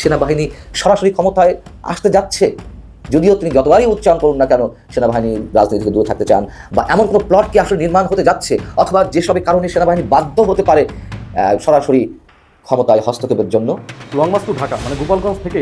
সেনাবাহিনী সরাসরি ক্ষমতায় আসতে যাচ্ছে। যদিও তিনি যতবারই উচ্চারণ করুন না কেন, সেনাবাহিনী রাজনীতি থেকে দূরে থাকতে চান বা এমন কোনো প্লট কি আসলে নির্মাণ হতে যাচ্ছে, অথবা যেসবের কারণে সেনাবাহিনী বাধ্য হতে পারে সরাসরি ক্ষমতায় হস্তক্ষেপের জন্য। লং মার্চ টু ঢাকা মানে গোপালগঞ্জ থেকে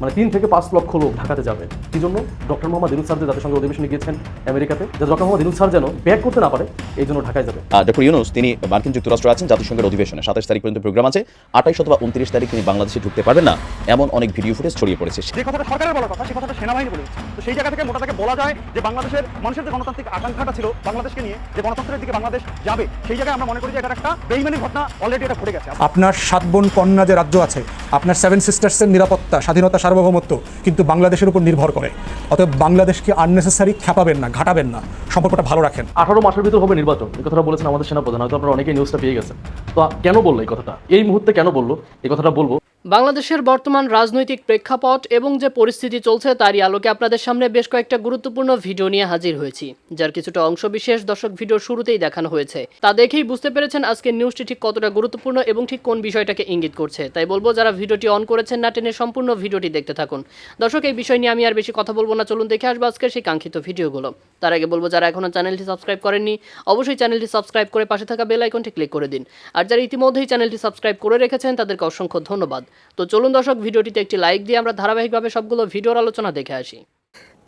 মানে তিন থেকে পাঁচ লক্ষ লোক ঢাকাতে যাবে। কি জন্য? ডক্টর মোহাম্মদ ইনুস স্যার যে জাতিসংঘ অধিবেশনে গিয়েছেন আমেরিকাতে যে ডক্টর মোহাম্মদ ইনুস স্যার যেন ব্যাক করতে না পারে এই জন্য ঢাকায় যাবে। ডক্টর ইউনুস তিনি মার্কিন যুক্তরাষ্ট্র আছেন জাতিসংঘের অধিবেশনে। সাতাশ তারিখ পর্যন্ত প্রোগ্রাম আছে। আঠাইশ অথবা উনত্রিশ তারিখ তিনি বাংলাদেশে ঢুকতে পারবেন না। এমন অনেক ভিডিও ফুটেজ ছড়িয়ে পড়েছে। যে কথাটা সরকারের বলার কথা সেই কথাটা সেনাবাহিনী বলে তো সেই জায়গা থেকে মোটা থেকে বলা যায় যে বাংলাদেশের মানুষের যে গণতান্ত্রিক আকাঙ্ক্ষাটা ছিল বাংলাদেশকে নিয়ে যে গণতন্ত্রের দিকে বাংলাদেশ যাবে সেই জায়গায় আমরা মনে করি যে এটা একটা বেইমানি ঘটনা অলরেডি এটা ঘটে গেছে। আপনার সাত বোন কন্যা যে রাজ্য আছে, আপনার সেভেন সিস্টার্সের নিরাপত্তা, স্বাধীনতা, সার্বভৌমত্ব কিন্তু বাংলাদেশের উপর নির্ভর করে। অতএব বাংলাদেশকে আননেসেসারি খ্যাপাবেন না, ঘাটাবেন না। সম্পর্কটা ভালো রাখেন। আঠারো মাসের ভিতর হবে নির্বাচন। এই কথাটা বলেছেন আমাদের সেনাপ্রধান, হয়তো আপনারা অনেকেই নিউজটা পেয়ে গেছেন। তো কেন বলল এই কথাটা? এই মুহূর্তে কেন বলল? এই কথাটা বলব। বাংলাদেশের বর্তমান রাজনৈতিক প্রেক্ষাপট এবং যে পরিস্থিতি চলছে তারই আলোকে আপনাদের সামনে বেশ কয়েকটা গুরুত্বপূর্ণ ভিডিও নিয়ে হাজির হয়েছি, যার কিছুটা অংশ বিশেষ দর্শক ভিডিও শুরুতেই দেখানো হয়েছে। তা দেখেই বুঝতে পেরেছেন আজকের নিউজটি ঠিক কতটা গুরুত্বপূর্ণ এবং ঠিক কোন বিষয়টাকে ইঙ্গিত করছে। তাই বলব, যারা ভিডিওটি অন করেছেন না টেনে সম্পূর্ণ ভিডিওটি দেখতে থাকুন। দর্শক, এই বিষয় নিয়ে আমি আর বেশি কথা বলব না। চলুন দেখে আসব আজকে সেই কাঙ্ক্ষিত ভিডিওগুলো। তার আগে বলব, যারা এখনও চ্যানেলটি সাবস্ক্রাইব করেননি, অবশ্যই চ্যানেলটি সাবস্ক্রাইব করে পাশে থাকা বেল আইকনটি ক্লিক করে দিন। আর যারা ইতিমধ্যেই চ্যানেলটি সাবস্ক্রাইব করে রেখেছেন, তাদেরকে অসংখ্য ধন্যবাদ। তো চলুন দর্শক, ভিডিওটিতে একটি লাইক দিয়ে আমরা ধারাবাহিকভাবে সবগুলো ভিডিওর আলোচনা দেখে আসি।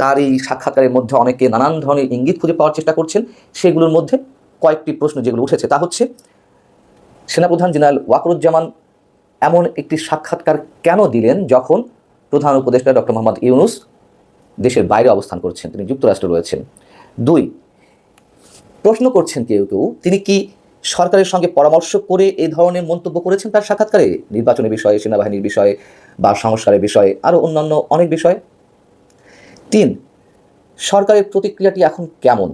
তার এই সাক্ষাৎকারের মধ্যে অনেকে নানান ধরনের ইঙ্গিত খুঁজে পাওয়ার চেষ্টা করছেন। সেগুলোর মধ্যে কয়েকটি প্রশ্ন যেগুলো উঠেছে, তা হচ্ছে, সেনাপ্রধান জেনারেল ওয়াকরুজ্জামান এমন একটি সাক্ষাৎকার কেন দিলেন যখন প্রধান উপদেষ্টা ডক্টর মোহাম্মদ ইউনুস দেশের বাইরে অবস্থান করছেন? তিনি যুক্তরাষ্ট্রে রয়েছেন। দুই, প্রশ্ন করছেন কেউ কেউ, তিনি কি সরকারের সঙ্গে পরামর্শ করে এই ধরনের মন্তব্য করেছেন তার সাক্ষাৎকারে নির্বাচনের বিষয়ে, সেনাবাহিনীর বিষয়ে বা সংস্কারের বিষয়ে আরও অন্যান্য অনেক বিষয়ে। তিন, সরকারের প্রতিক্রিয়াটি এখন কেমন?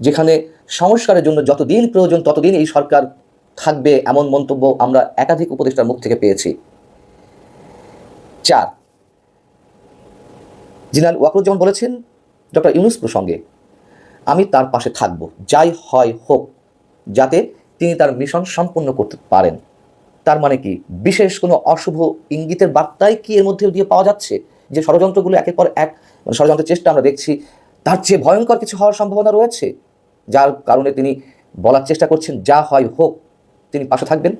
যেখানে সংস্কারের জন্য যতদিন প্রয়োজন ততদিন এই সরকার থাকবে এমন মন্তব্য আমরা একাধিক উপদেষ্টার মুখ থেকে পেয়েছি। চার জিনাল ওয়াকরুজ্জামান বলেছেন, ডক্টর ইউনুস প্রসঙ্গে, আমি তার পাশে থাকব, যাই হয় হোক। যাতে তিনি তার মিশন সম্পূর্ণ করতে পারেন। তার মানে কি? বিশেষ কোনো অশুভ ইঙ্গিতের বার্তাই কি এর মধ্যে দিয়ে পাওয়া যাচ্ছে? যে ষড়যন্ত্রগুলো একের পর এক মানে ষড়যন্ত্রের চেষ্টা আমরা দেখছি, তার চেয়ে ভয়ঙ্কর কিছু হওয়ার সম্ভাবনা রয়েছে? যার কারণে তিনি বলার চেষ্টা করছেন, যা হয় হোক, তিনি পাশে থাকবেন।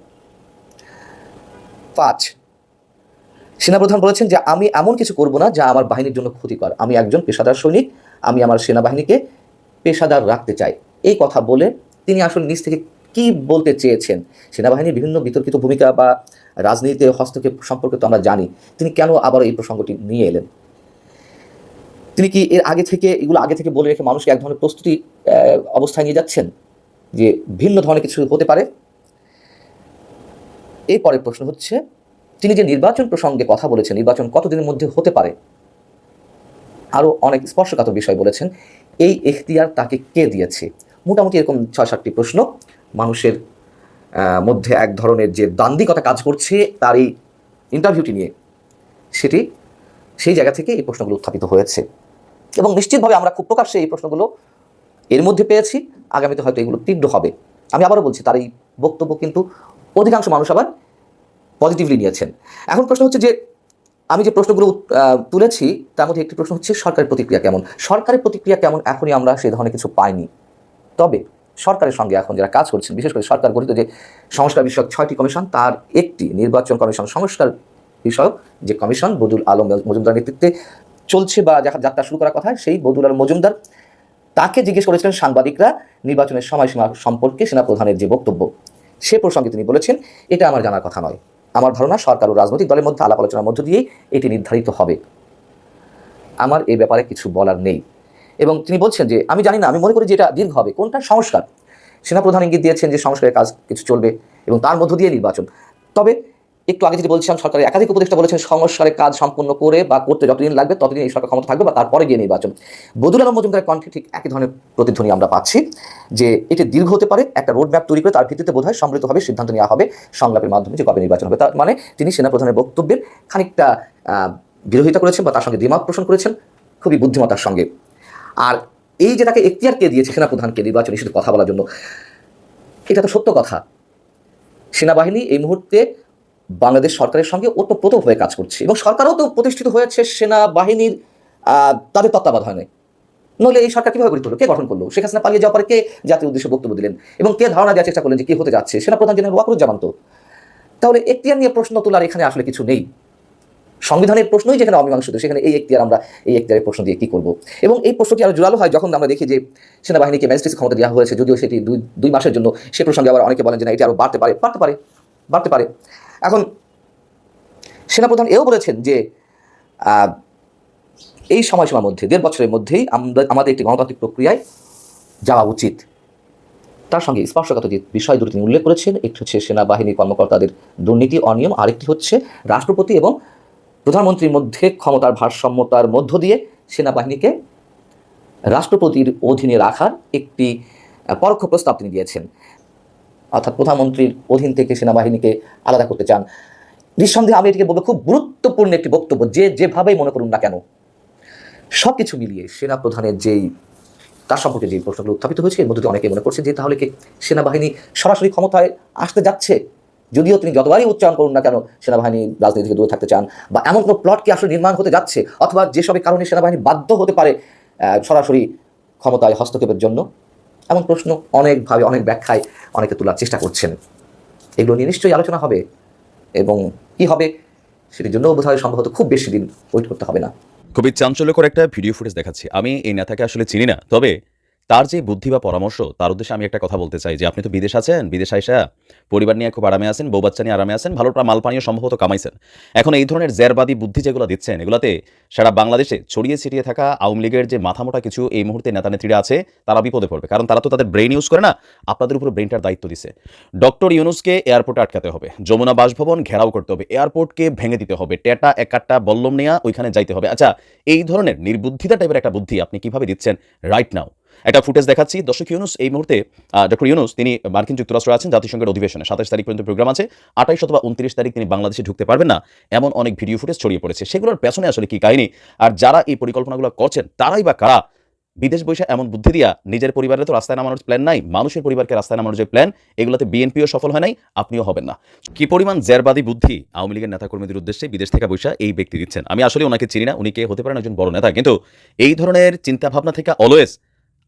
পাঁচ, সেনাপ্রধান বলেছেন যে, আমি এমন কিছু করব না যা আমার বাহিনীর জন্য ক্ষতিকর। আমি একজন পেশাদার সৈনিক, আমি আমার সেনাবাহিনীকে পেশাদার রাখতে চাই। এই কথা বলে তিনি আসলে নিজ থেকে কি বলতে চেয়েছেন? সেনাবাহিনীর বিভিন্ন বিতর্কিত ভূমিকা বা রাজনীতিতে হস্তক্ষেপ সম্পর্কে তো আমরা জানি। তিনি কেন আবার এই প্রসঙ্গটি নিয়ে এলেন? তিনি কি এর আগে থেকে, এগুলো আগে থেকে বলে রেখে মানুষকে এক ধরনের প্রস্তুতি অবস্থায় নিয়ে যাচ্ছেন? যে ভিন্ন ধরনের কিছু হতে পারে? এরপরে প্রশ্ন হচ্ছে, তিনি যে নির্বাচন প্রসঙ্গে কথা বলেছেন, নির্বাচন কতদিনের মধ্যে হতে পারে? আরও অনেক স্পর্শকাতর বিষয় বলেছেন, এই এখতিয়ার তাকে কে দিয়েছে? মোটামুটি এরকম ছয় সাতটি প্রশ্ন। মানুষের মধ্যে এক ধরনের যে দান্দিকতা কাজ করছে তার এই ইন্টারভিউটি নিয়ে সেটি সেই জায়গা থেকে এই প্রশ্নগুলো উত্থাপিত হয়েছে। এবং নিশ্চিতভাবে আমরা খুব প্রকাশ্যে এই প্রশ্নগুলো এর মধ্যে পেয়েছি। আগামীতে হয়তো এগুলো তীব্র হবে। আমি আবারও বলছি, তার এই বক্তব্য কিন্তু অধিকাংশ মানুষ আবার পজিটিভলি নিয়েছেন। এখন প্রশ্ন হচ্ছে যে, আমি যে প্রশ্নগুলো তুলেছি, তার মধ্যে একটি প্রশ্ন হচ্ছে সরকারের প্রতিক্রিয়া কেমন? সরকারের প্রতিক্রিয়া কেমন? এখনই আমরা সেই ধরনের কিছু পাইনি। তবে সরকারের সঙ্গে এখন যারা কাজ করছেন, বিশেষ করে সরকার গঠিত যে সংস্কার বিষয়ক ছয়টি কমিশন, তার একটি নির্বাচন কমিশন সংস্কার বিষয়ক যে কমিশন, বদুল আলম মজুমদার নেতৃত্বে চলছে বা যা- যাত্রা শুরু করার কথা, সেই বদুল আলম মজুমদার তাকে জিজ্ঞেস করেছিলেন সাংবাদিকরা নির্বাচনের সময়সীমা সম্পর্কে সেনাপ্রধানের যে বক্তব্য। সে প্রসঙ্গে তিনি বলেছেন, এটা আমার জানার কথা নয়। আমার ধারণা সরকার ও রাজনৈতিক দলের মধ্যে আলাপ আলোচনার মধ্য দিয়েই এটি নির্ধারিত হবে। আমার এ ব্যাপারে কিছু বলার নেই। এবং তিনি বলছেন যে, আমি জানি না, আমি মনে করি যে এটা দীর্ঘ হবে। কোনটা? সংস্কার। সেনাপ্রধান ইঙ্গিত দিয়েছেন যে, সংস্কারের কাজ কিছু চলবে এবং তার মধ্য দিয়ে নির্বাচন। তবে একটু আগে যেটি বলছিলাম, সরকারের একাধিক উপদেষ্টা বলেছেন, সংস্কারের কাজ সম্পূর্ণ করে বা করতে যতদিন লাগবে, ততদিন এই সরকার ক্ষমতা থাকবে বা তারপরে গিয়ে নির্বাচন। বদুল আলম মজুমদারের কণ্ঠে ঠিক একই ধরনের প্রতিধ্বনি আমরা পাচ্ছি যে, এটি দীর্ঘ হতে পারে, একটা রোড ম্যাপ তৈরি করে তার ভিত্তিতে বোধহয় সম্মিলিতভাবে সিদ্ধান্ত নেওয়া হবে সংলাপের মাধ্যমে যে কবে নির্বাচন হবে। তার মানে তিনি সেনাপ্রধানের বক্তব্যের খানিকটা বিরোধিতা করেছেন বা তার সঙ্গে দ্বিমত পোষণ করেছেন, খুবই বুদ্ধিমত্তার সঙ্গে। আর এই যে তাকে এখতিয়ার কে দিয়েছে, সেনাপ্রধানকে নির্বাচন ইস্যুতে কথা বলার জন্য, এটা তো সত্য কথা। সেনাবাহিনী এই মুহূর্তে বাংলাদেশ সরকারের সঙ্গে ওতপ্রোতভাবে কাজ করছে এবং সরকারও তো প্রতিষ্ঠিত হয়েছে, সেনাবাহিনীর তাদের তত্ত্বাবধানে। নইলে এই সরকার কীভাবে গড়ে তুললো? কে গঠন করল? শেখ হাসিনা পালিয়ে যাওয়ার পরে কে জাতীয় উদ্দেশ্যে বক্তব্য দিলেন? এবং কে ধারণা দেওয়ার চেষ্টা করলেন যে কি হতে যাচ্ছে? সেনাপ্রধান জেনারেল ওয়াকরুজ্জামান তো। তাহলে এখতিয়ার নিয়ে প্রশ্ন তোলার এখানে আসলে কিছু নেই। সংবিধানের প্রশ্নই যেখানে অমীমাংসিত, সেখানে এই এখতিয়ার আমরা, এই এখতিয়ারের প্রশ্ন দিয়ে কি করব? এবং এই প্রশ্নটি আরও জোরালো হয় যখন আমরা দেখি যে সেনাবাহিনীকে ম্যাজিস্ট্রেট ক্ষমতা দেওয়া হয়েছে, যদিও সেটি দুই দুই মাসের জন্য সে প্রসঙ্গে আবার অনেকে বলেন যে না, এটি আরও বাড়তে পারে বাড়তে পারে বাড়তে পারে। এখন সেনাপ্রধান এও বলেছেন যে এই সময়সীমার মধ্যে, দেড় বছরের মধ্যেই আমাদের একটি গণতান্ত্রিক প্রক্রিয়ায় যাওয়া উচিত। তার সঙ্গে স্পর্শগত যে বিষয় দুটি তিনি উল্লেখ করেছেন, একটি হচ্ছে সেনাবাহিনীর কর্মকর্তাদের দুর্নীতি অনিয়ম, আরেকটি হচ্ছে রাষ্ট্রপতি এবং প্রধানমন্ত্রীর মধ্যে ক্ষমতার ভারসাম্যতার মধ্য দিয়ে সেনাবাহিনীকে রাষ্ট্রপতির অধীনে রাখার একটি পরোক্ষ প্রস্তাব তিনি দিয়েছেন। অর্থাৎ প্রধানমন্ত্রীর অধীন থেকে সেনাবাহিনীকে আলাদা করতে চান। নিঃসন্দেহে আমি এটিকে বলব, খুব গুরুত্বপূর্ণ একটি বক্তব্য, যে যেভাবেই মনে করুন না কেন সব কিছু মিলিয়ে সেনা প্রধানের যেই, তার সম্পর্কে যে প্রশ্নগুলো উত্থাপিত হয়েছে, এর মধ্যে অনেকে মনে করছে যে তাহলে কি সেনাবাহিনী সরাসরি ক্ষমতায় আসতে যাচ্ছে? যদিও তিনি যতবারই উচ্চারণ করুন না কেন, সেনাবাহিনী রাজনীতি থেকে দূরে থাকতে চান বা এমন কোনো প্লট কি আসলে নির্মাণ হতে যাচ্ছে অথবা যেসবের কারণে সেনাবাহিনী বাধ্য হতে পারে সরাসরি ক্ষমতায় হস্তক্ষেপের জন্য? এমন প্রশ্ন অনেকভাবে, অনেক ব্যাখ্যায় অনেকে তোলার চেষ্টা করছেন। এগুলো নিয়ে নিশ্চয়ই আলোচনা হবে এবং কি হবে সেটির জন্য বোধহয় সম্ভবত খুব বেশি দিন ওয়েট করতে হবে না। খুবই চাঞ্চল্যকর একটা ভিডিও ফুটেজ দেখাচ্ছি। আমি এই নেতাকে আসলে চিনি না, তবে তার যে বুদ্ধি বা পরামর্শ, তার উদ্দেশ্যে আমি একটা কথা বলতে চাই যে আপনি তো বিদেশ আছেন, বিদেশ আইসা পরিবার নিয়ে খুব আরামে আছেন, বউ বাচ্চা নিয়ে আরামে আছেন ভালোটা মাল পানীয় সম্ভবত কামাইছেন। এখন এই ধরনের জেরবাদী বুদ্ধি যেগুলো দিচ্ছেন, এগুলোতে সারা বাংলাদেশে ছড়িয়ে ছিটিয়ে থাকা আওয়ামী লীগের যে মাথামোটা কিছু এই মুহূর্তে নেতা নেত্রীরা আছে, তারা বিপদে পড়বে। কারণ তারা তো তাদের ব্রেন ইউজ করে না, আপনাদের উপর ব্রেনটার দায়িত্ব দিছে। ডক্টর ইউনুসকে এয়ারপোর্টে আটকাতে হবে, যমুনা বাসভবন ঘেরাও করতে হবে এয়ারপোর্টকে ভেঙে দিতে হবে, টেটা, একাট্টা, বল্লম নেয়া, ওইখানে যাইতে হবে। আচ্ছা এই ধরনের নির্বুদ্ধিতা টাইপের একটা বুদ্ধি আপনি কীভাবে দিচ্ছেন রাইট নাও একটা ফুটেজ দেখাচ্ছি। দর্শক ইউনুস, এই মুহূর্তে ডক্টর ইউনুস, তিনি মার্কিন যুক্তরাষ্ট্রে আছেন, জাতিসংঘের অধিবেশনে। সাতাশ তারিখ পর্যন্ত প্রোগ্রাম আছে। আঠাইশ অথবা উনত্রিশ তারিখ তিনি বাংলাদেশে ঢুকতে পারবেন না। এমন অনেক ভিডিও ফুটেজ ছড়িয়ে পড়েছে। সেগুলোর পেছনে আসলে কি কাহিনী? আর যারা এই পরিকল্পনাগুলো করছেন, তারাই বা কারা? বিদেশ বৈশা এমন বুদ্ধি দিয়া নিজের পরিবারে তো রাস্তায় নামানোর প্ল্যান নাই, মানুষের পরিবারকে রাস্তায় নামানোর যে প্ল্যান এগুলোতে বিএনপিও সফল হয় নাই, আপনিও হবেন না। কি পরিমাণ জেরবাদী বুদ্ধি আওয়ামী লীগের নেতাকর্মীদের উদ্দেশ্যে বিদেশ থেকে বৈশা এই ব্যক্তি দিচ্ছেন? আমি আসলে ওনাকে চিনি না, উনি কে হতে পারেন একজন বড় নেতা। কিন্তু এই ধরনের চিন্তাভাবনা থেকে অলওয়েজ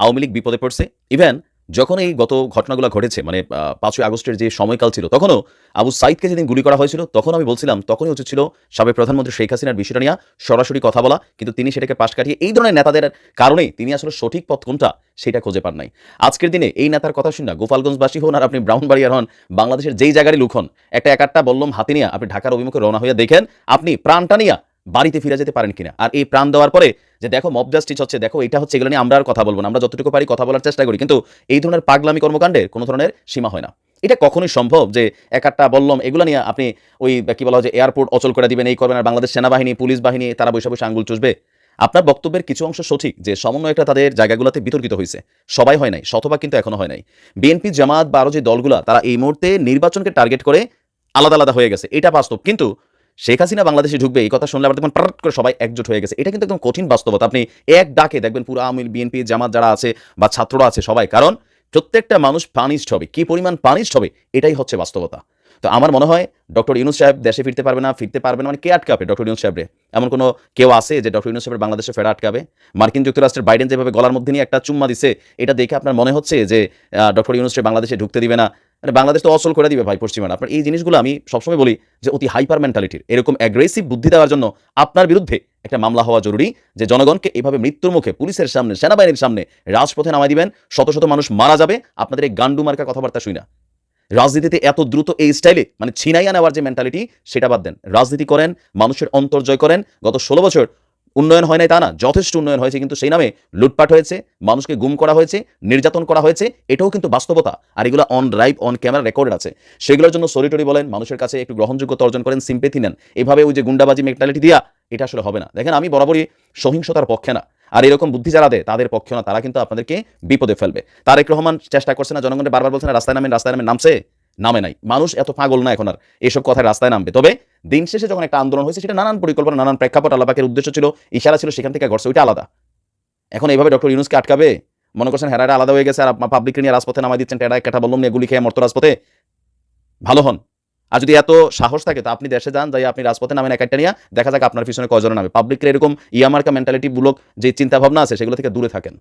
আওয়ামী লীগ বিপদে পড়ছে। ইভেন যখন এই গত ঘটনাগুলো ঘটেছে মানে পাঁচই আগস্টের যে সময়কাল ছিল, তখনও আবু সাইদকে যেদিন গুলি করা হয়েছিল, তখন আমি বলছিলাম, তখনই উচিত ছিল সাবেক প্রধানমন্ত্রী শেখ হাসিনার বিষয়টা নিয়ে সরাসরি কথা বলা, কিন্তু তিনি সেটাকে পাশ কাটিয়ে এই ধরনের নেতাদের কারণেই তিনি আসলে সঠিক পথ কোনটা সেটা খুঁজে পান নাই। আজকের দিনে এই নেতার কথা শুনে গোপালগঞ্জবাসী হন আর আপনি ব্রাউনবাড়িয়ার হন, বাংলাদেশের যেই জায়গারই লুক হন, একটা একাট্টা বললাম হাতে নিয়ে আপনি ঢাকার অভিমুখে রওনা হয়ে দেখেন, আপনি প্রাণটা নিয়ে বাড়িতে ফিরে যেতে পারেন কিনা। আর এই প্রাণ দেওয়ার পরে যে দেখো মব জাস্টিস হচ্ছে, দেখো এটা হচ্ছে এগুলো নিয়ে আমরা আর কথা বলব না। আমরা যতটুকু পারি কথা বলার চেষ্টা করি। কিন্তু এই ধরনের পাগলামি কর্মকাণ্ডের কোনো ধরনের সীমা হয় না। এটা কখনোই সম্ভব যে এক একটা বললাম এগুলো নিয়ে আপনি ওই, কি বলা হয় যে এয়ারপোর্ট অচল করে দিবেন, এই করবেন, আর বাংলাদেশ সেনাবাহিনী, পুলিশ বাহিনী, তারা বৈশা বৈশা আঙ্গুল চুষবে। আপনার বক্তব্যের কিছু অংশ সঠিক যে সমন্বয়টা তাদের জায়গাগুলোতে বিতর্কিত হয়েছে। সবাই হয় নাই, শতভাগ কিন্তু এখনও হয় নাই। বিএনপি, জামাত বা আরও যে দলগুলো, তারা এই মুহূর্তে নির্বাচনকে টার্গেট করে আলাদা আলাদা হয়ে গেছে। এটা বাস্তব। কিন্তু শেখ হাসিনা বাংলাদেশে ঢুকবে, এই কথা শুনলে আবার দেখবেন করে সবাই একজোট হয়ে গেছে। এটা কিন্তু একদম কঠিন বাস্তবতা। আপনি এক ডাকে দেখবেন পুরো আওয়ামী বিএনপি, জামাত যারা আছে বা ছাত্ররা আছে সবাই। কারণ প্রত্যেকটা মানুষ পানিশড হবে। কি পরিমাণ পানিশড হবে, এটাই হচ্ছে বাস্তবতা। তো আমার মনে হয় ডক্টর ইউনুস সাহেব দেশে ফিরতে পারবে না, ফিরতে পারবে না মানে কে আটকাবে ডক্টর ইউনুস সাহেবরে? এমন কোনো কেউ আছে যে ডক্টর ইউনুস সাহেবের বাংলাদেশে ফেরা আটকাবে? মার্কিন যুক্তরাষ্ট্রের বাইডেন যেভাবে গলার মধ্যে নিয়ে একটা চুম্মা দিছে, এটা দেখে আপনার মনে হচ্ছে যে ডক্টর ইউনুস সাহেব বাংলাদেশে ঢুকতে দিবে না? মানে বাংলাদেশ তো অচল করে দিবে ভাই পশ্চিমারা। আপনার এই জিনিসগুলো আমি সবসময় বলি যে অতি হাইপার মেন্টালিটির এরকম অ্যাগ্রেসিভ বুদ্ধি দেওয়ার জন্য আপনার বিরুদ্ধে একটা মামলা হওয়া জরুরি যে জনগণকে এইভাবে মৃত্যুর মুখে পুলিশের সামনে, সেনাবাহিনীর সামনে রাজপথে নামাই দিবেন, শত শত মানুষ মারা যাবে, আপনাদের এই গান্ডু মার্কা কথাবার্তা শুই না। রাজনীতিতে এত দ্রুত এই স্টাইলে মানে ছিনাইয়া নেওয়ার যে মেন্টালিটি সেটা বাদ দেন। রাজনীতি করেন, মানুষের অন্তর জয় করেন। গত ষোলো বছর উন্নয়ন হয় নাই তা না, যথেষ্ট উন্নয়ন হয়েছে কিন্তু সেই নামে লুটপাট হয়েছে, মানুষকে গুম করা হয়েছে, নির্যাতন করা হয়েছে, এটাও কিন্তু বাস্তবতা। আর এগুলো on live on camera record আছে। সেগুলোর জন্য সরিটরি বলেন, মানুষের কাছে একটু গ্রহণযোগ্যতা অর্জন করেন সিম্পেথি নেন। এভাবে ওই যে গুন্ডাবাজি মেন্টালিটি দিয়া, এটা আসলে হবে না। দেখেন, আমি বরাবরই সহিংসতার পক্ষে না। আর এরকম বুদ্ধি যারা দেয়, তাদের পক্ষে না, তারা কিন্তু আপনাদেরকে বিপদে ফেলবে। তারেক রহমান চেষ্টা করছে না জনগণের বারবার বলছে না, রাস্তায় নামেন রাস্তায় নামেন, নামছে? নামে নাই। মানুষ এত পাগল না এখন আর। এসব কথায় রাস্তায় নামবে। তবে দিন শেষে যখন একটা আন্দোলন হয়েছে, সেটা নানান পরিকল্পনা, নানান প্রেক্ষাপট আলাপাকের উদ্দেশ্য ছিল, ইশারা ছিল সেখান থেকে ঘটছে ওইটা আলাদা। এখন এইভাবে ডক্টর ইউনুসকে আটকাবে? মনে করছেন হেরারা আলাদা হয়ে গেছে, আর পাবলিক নিয়ে রাজপথে নামাই দিচ্ছেন, টেরা একটা বললাম নিয়ে গুলি খেয়ে মর্ত রাজপথে? ভালো হন। আর যদি এত সাহস থাকে, তো আপনি দেশে যান, যাই আপনি রাজপথে নামেন এক একটা নিয়ে, দেখা যাক আপনার পিছনে কয়জনের নামে। পাবলিকের এরকম ইয়ামার্কা মেন্টালিটি মূলক যে চিন্তা ভাবনা আছে, সেগুলো থেকে দূরে থাকেন।